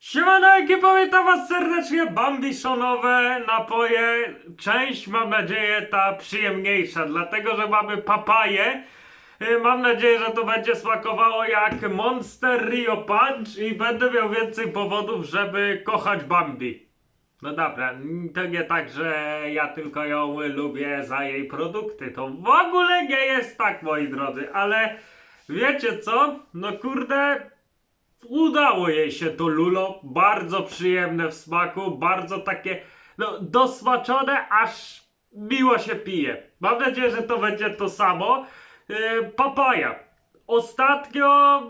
Siemano ekipo, witam was serdecznie, bambiszonowe napoje, część mam nadzieję ta przyjemniejsza, dlatego że mamy papaję, Y, mam nadzieję, że to będzie smakowało jak Monster Rio Punch i będę miał więcej powodów, żeby kochać Bambi. No dobra, to nie tak, że ja tylko ją lubię za jej produkty, to w ogóle nie jest tak moi drodzy, ale wiecie co, no kurde, Udało jej się to lulo, bardzo przyjemne w smaku, bardzo takie no, dosmaczone, aż miło się pije. Mam nadzieję, że to będzie to samo. Yy, papaja. Ostatnio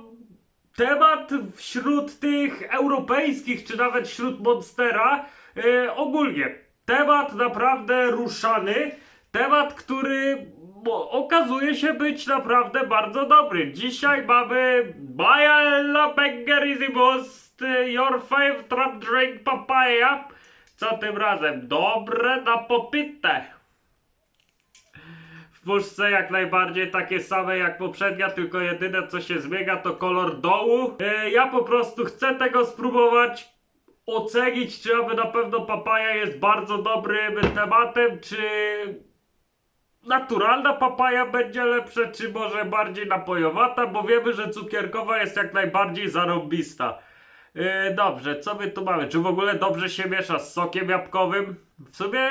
temat wśród tych europejskich, czy nawet wśród Monstera, yy, ogólnie temat naprawdę ruszany, temat, który bo, okazuje się być naprawdę bardzo dobry. Dzisiaj mamy Bajala Banger is the most y, your favorite trap drink papaya. Co tym razem? Dobre na popite. W puszce jak najbardziej takie same jak poprzednia, tylko jedyne co się zmienia to kolor dołu. E, ja po prostu chcę tego spróbować, ocenić czy aby na pewno papaja jest bardzo dobrym tematem, czy naturalna papaja będzie lepsza, czy może bardziej napojowata, bo wiemy, że cukierkowa jest jak najbardziej zarobista. Yy, dobrze, co my tu mamy? Czy w ogóle dobrze się miesza z sokiem jabłkowym? W sumie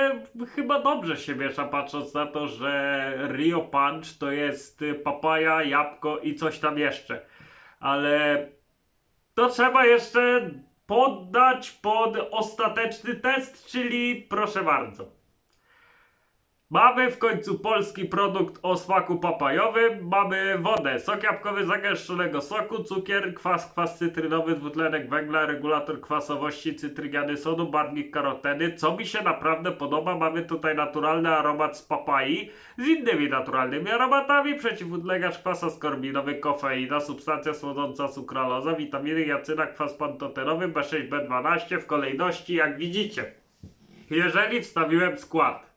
chyba dobrze się miesza, patrząc na to, że Rio Punch to jest papaja, jabłko i coś tam jeszcze. Ale to trzeba jeszcze poddać pod ostateczny test, czyli proszę bardzo. Mamy w końcu polski produkt o smaku papajowym. Mamy wodę, sok jabłkowy zagęszczonego soku, cukier, kwas, kwas cytrynowy, dwutlenek węgla, regulator kwasowości, cytrygiany sodu, barwnik karoteny. Co mi się naprawdę podoba, mamy tutaj naturalny aromat z papai z innymi naturalnymi aromatami, przeciwudlegarz kwas askorbinowy, kofeina, substancja słodząca, sukraloza, witaminy, jacyna, kwas pantotenowy, B6, B12 w kolejności jak widzicie. Jeżeli wstawiłem skład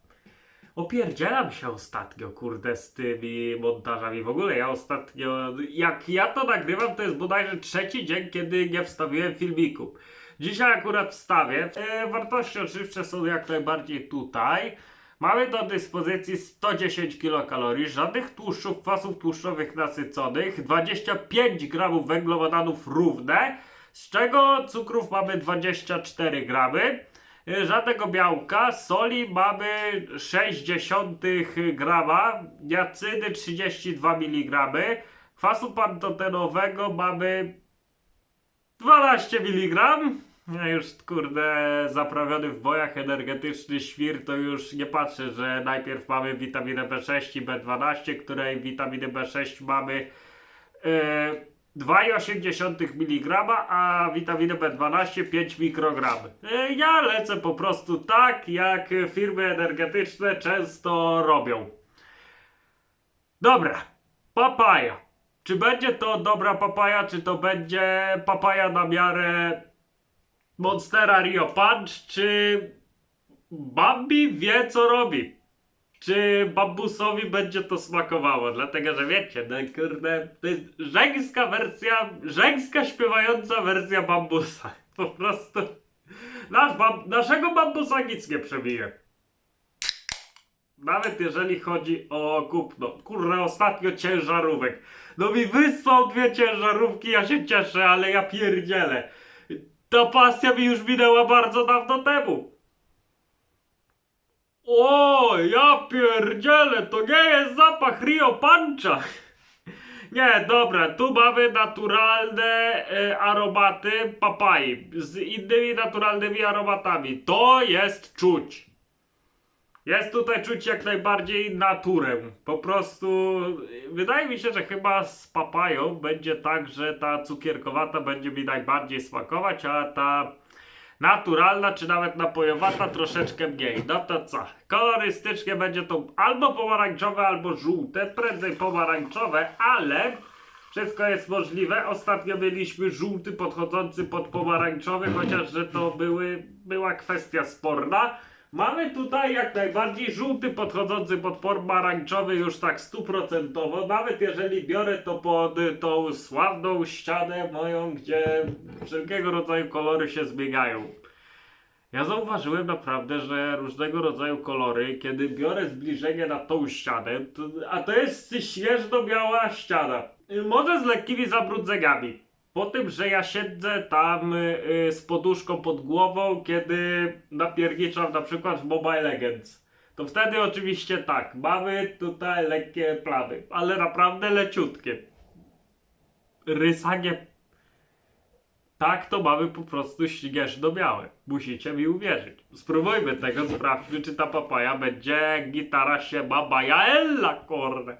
Opierdzielam się ostatnio, kurde, z tymi montażami. W ogóle ja ostatnio, jak ja to nagrywam, to jest bodajże trzeci dzień, kiedy nie wstawiłem filmiku. Dzisiaj akurat wstawię. E, wartości oczywiście są jak najbardziej tutaj. Mamy do dyspozycji 110 kilokalorii, żadnych tłuszczów, kwasów tłuszczowych nasyconych, 25 gramów węglowodanów równe, z czego cukrów mamy 24 gramy. Y, żadnego białka, soli mamy 0,6 grama, jacyny 32 mg, kwasu pantotenowego mamy 12 mg. Ja już kurde zaprawiony w bojach energetyczny świr to już nie patrzę, że najpierw mamy witaminę B6 i B12, której witaminy B6 mamy yy, 2,8 mg, a witaminy B12 5 mikrogram. E, Ja lecę po prostu tak, jak firmy energetyczne często robią. Dobra, papaja. Czy będzie to dobra papaja, czy to będzie papaja na miarę Monstera Rio Punch, czy Bambi wie co robi? Czy bambusowi będzie to smakowało, dlatego że wiecie, no kurde, to jest żeńska wersja, żeńska śpiewająca wersja bambusa. Po prostu nasz bam, naszego bambusa nic nie przebije. Nawet jeżeli chodzi o kupno. Kurde, ostatnio ciężarówek. No mi wysłał dwie ciężarówki, ja się cieszę, ale ja pierdzielę. Ta pasja mi już minęła bardzo dawno temu. O, ja pierdzielę, to nie jest zapach Rio Puncha. Nie, dobra, tu mamy naturalne e, aromaty papai z innymi naturalnymi aromatami. To jest czuć. Jest tutaj czuć jak najbardziej naturę. Po prostu wydaje mi się, że chyba z papają będzie tak, że ta cukierkowata będzie mi najbardziej smakować, a ta naturalna czy nawet napojowata troszeczkę mniej. No to co? Kolorystycznie będzie to albo pomarańczowe, albo żółte, prędzej pomarańczowe, ale wszystko jest możliwe. Ostatnio mieliśmy żółty podchodzący pod pomarańczowy, chociaż że to były, była kwestia sporna. Mamy tutaj jak najbardziej żółty podchodzący pod pomarańczowy już tak stuprocentowo, nawet jeżeli biorę to pod tą sławną ścianę moją, gdzie wszelkiego rodzaju kolory się zmieniają. Ja zauważyłem naprawdę, że różnego rodzaju kolory, kiedy biorę zbliżenie na tą ścianę, to, a to jest śnieżno-biała ściana, może z lekkimi zabrudzeniami. Po tym, że ja siedzę tam y, z poduszką pod głową, kiedy napierniczam na przykład w Mobile Legends. To wtedy oczywiście tak, mamy tutaj lekkie plamy, ale naprawdę leciutkie. Rysanie tak, to mamy po prostu śnieżno-białe. Musicie mi uwierzyć. Spróbujmy tego, sprawdźmy, czy ta papaja będzie gitara się babaja Ella, kurde.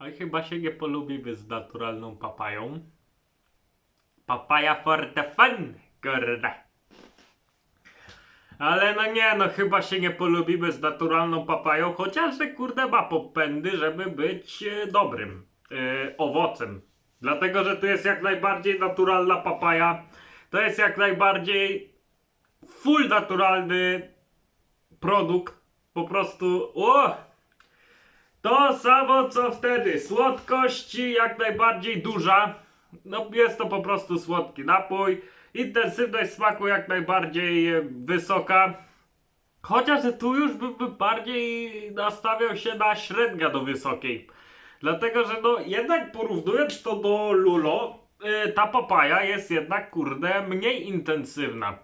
Oj, chyba się nie polubimy z naturalną papają. Papaja for the fun, kurde. Ale no nie, no chyba się nie polubimy z naturalną papają, chociaż że kurde ma popędy, żeby być e, dobrym e, owocem. Dlatego, że to jest jak najbardziej naturalna papaja. To jest jak najbardziej full naturalny produkt. Po prostu, o! To samo co wtedy. Słodkość jak najbardziej duża. No jest to po prostu słodki napój. Intensywność smaku jak najbardziej e, wysoka. Chociaż tu już bym bym bardziej nastawiał się na średnia do wysokiej. Dlatego, że no jednak porównując to do Lulo, e, ta papaja jest jednak kurde mniej intensywna.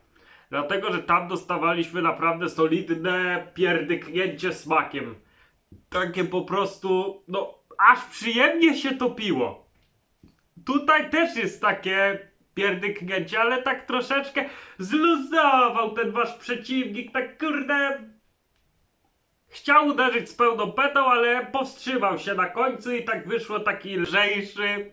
Dlatego, że tam dostawaliśmy naprawdę solidne pierdyknięcie smakiem takie po prostu, no, aż przyjemnie się topiło. Tutaj też jest takie pierdyknięcie, ale tak troszeczkę zluzował ten wasz przeciwnik, tak kurde... Chciał uderzyć z pełną petą, ale powstrzymał się na końcu i tak wyszło taki lżejszy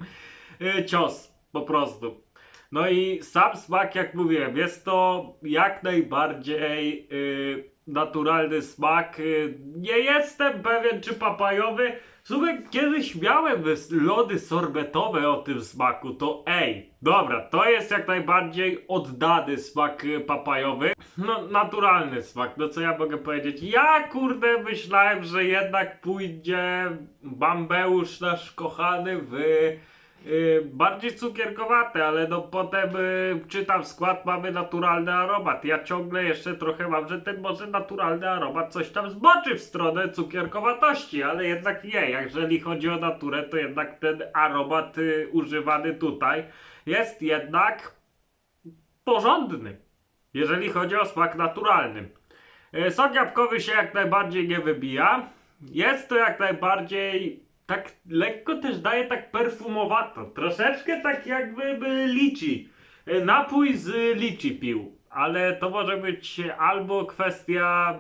y, cios, po prostu. No i sam smak, jak mówiłem, jest to jak najbardziej y, naturalny smak. Y, nie jestem pewien, czy papajowy. Słuchaj, kiedyś miałem lody sorbetowe o tym smaku, to ej, dobra, to jest jak najbardziej oddany smak y, papajowy. No, naturalny smak, no co ja mogę powiedzieć? Ja kurde myślałem, że jednak pójdzie bambeusz nasz kochany w Yy, bardziej cukierkowate, ale no potem yy, czytam skład, mamy naturalny aromat. Ja ciągle jeszcze trochę mam, że ten może naturalny aromat coś tam zboczy w stronę cukierkowatości, ale jednak nie. Jeżeli chodzi o naturę, to jednak ten aromat yy, używany tutaj jest jednak porządny, jeżeli chodzi o smak naturalny. Yy, sok jabłkowy się jak najbardziej nie wybija. Jest to jak najbardziej tak lekko też daje tak perfumowato. Troszeczkę tak jakby by liczy. E, Napój z liczy pił. Ale to może być albo kwestia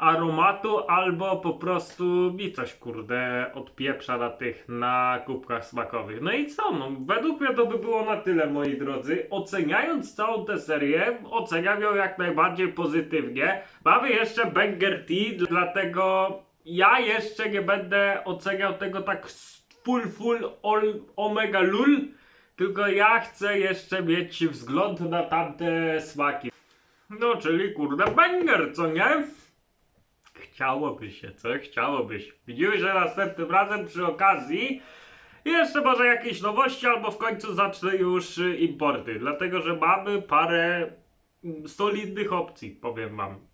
aromatu, albo po prostu mi coś kurde odpieprza na tych nakupkach smakowych. No i co? No, według mnie to by było na tyle, moi drodzy. Oceniając całą tę serię, oceniam ją jak najbardziej pozytywnie. Mamy jeszcze Banger Tea, dlatego ja jeszcze nie będę oceniał tego tak full, full, all, omega lul, tylko ja chcę jeszcze mieć wzgląd na tamte smaki. No, czyli kurde banger, co nie? Chciałoby się, co? Chciałoby się. Widzimy się następnym razem przy okazji. Jeszcze może jakieś nowości, albo w końcu zacznę już importy. Dlatego, że mamy parę solidnych opcji, powiem wam.